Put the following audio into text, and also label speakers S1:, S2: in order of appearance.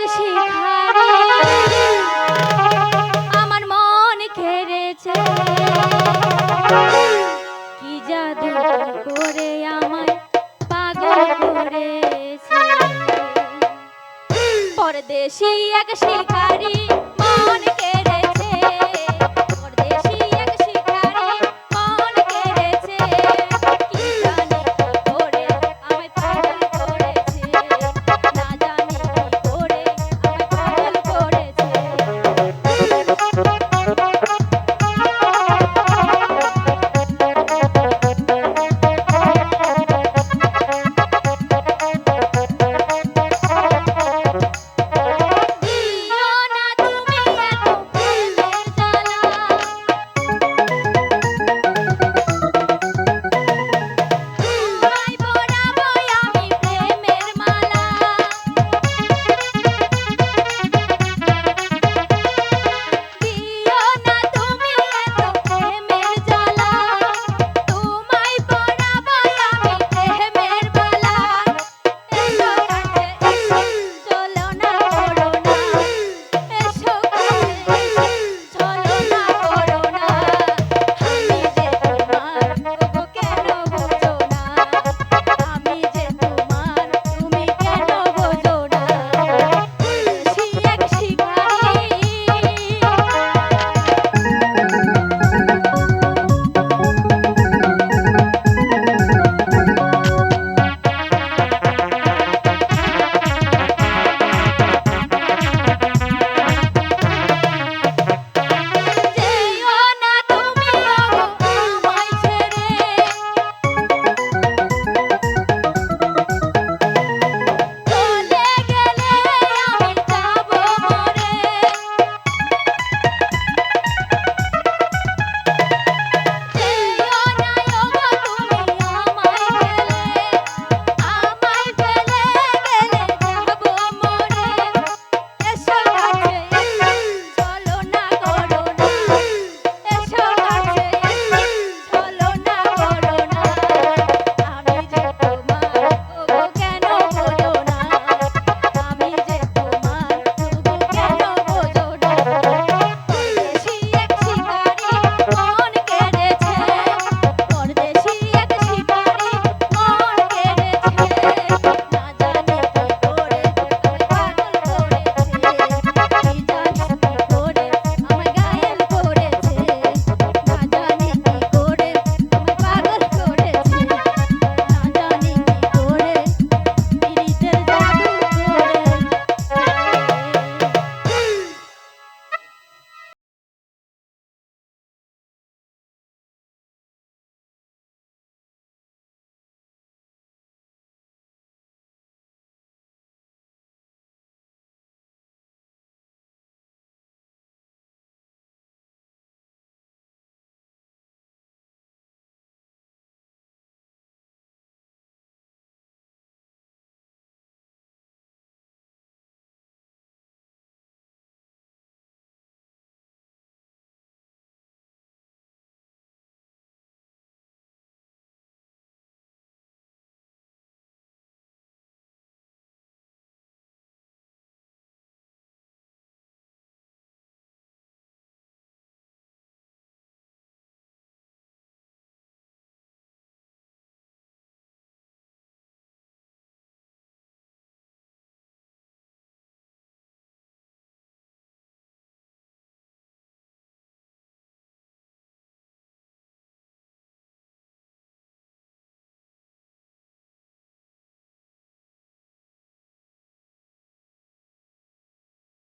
S1: এক শিখারি আমার মন খেরেছে। কি জাদু করে আমায় পাগল করেছে। পরদেশি এক শিকারি মন কেড়ে